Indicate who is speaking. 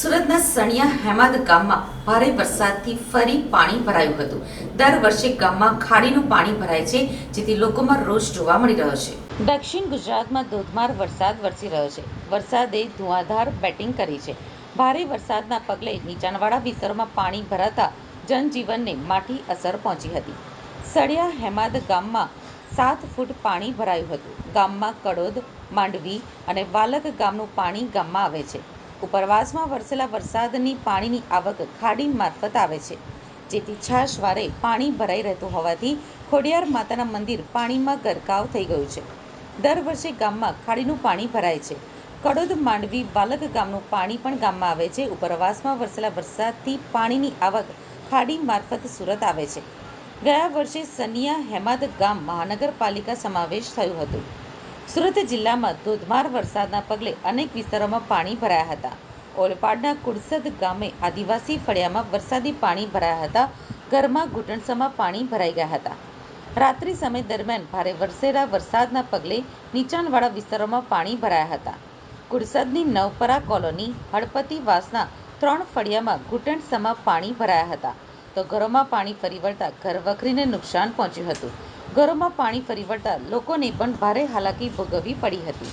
Speaker 1: સુરતના સણિયા હેમાદ ગામમાં ભારે વરસાદથી ફરી પાણી ભરાયું હતું. દર વર્ષે ગામમાં ખાડીનું પાણી ભરાય છે, જેથી લોકોમાં રોષ જોવા મળી રહ્યો છે. દક્ષિણ ગુજરાતમાં ધોધમાર વરસાદ વરસી રહ્યો છે. વરસાદે ધુઆધાર બેટિંગ કરી છે. ભારે વરસાદના પગલે નીચાણવાળા વિસ્તારોમાં પાણી ભરાતા જનજીવનને માઠી અસર પહોંચી હતી. સળિયા હેમાદ ગામમાં સાત ફૂટ પાણી ભરાયું હતું. ગામમાં કડોદ, માંડવી અને વાલક ગામનું પાણી ગામમાં આવે છે. ઉપરવાસમાં વરસેલા વરસાદની પાણીની આવક ખાડી મારફત આવે છે. જેથી છાશવારે પાણી ભરાઈ રહેતું હોવાથી ખોડિયાર માતાના મંદિર પાણીમાં ગરકાવ થઈ ગયું છે. દર વર્ષે ગામમાં ખાડીનું પાણી ભરાય છે. કડોદ માંડવી વાલક ગામનું પાણી પણ ગામમાં આવે છે. ઉપરવાસમાં વરસેલા વરસાદથી પાણીની આવક ખાડી મારફત સુરત આવે છે. ગયા વર્ષે સનિયા હેમાદ ગામ મહાનગરપાલિકા સમાવેશ થયું હતું. સુરત જિલ્લામાં ધોધમાર વરસાદના પગલે અનેક વિસ્તારોમાં પાણી ભરાયા હતા. ઓલપાડના કુડસદ ગામે આદિવાસી ફળિયામાં વરસાદી પાણી ભરાયા હતા. ઘરમાં ઘૂંટણસમાં પાણી ભરાઈ ગયા હતા. રાત્રિ સમય દરમિયાન ભારે વરસેલા વરસાદના પગલે નીચાણવાળા વિસ્તારોમાં પાણી ભરાયા હતા. કુડસદની નવપરા કોલોની, હળપતિ વાસના ત્રણ ફળિયામાં ઘૂંટણસમાં પાણી ભરાયા હતા. તો ઘરોમાં પાણી ફરી વળતા ઘરવખરીને નુકસાન પહોંચ્યું હતું. ઘરોમાં પાણી ફરી વળતા લોકોને પણ ભારે હાલાકી ભોગવવી પડી હતી.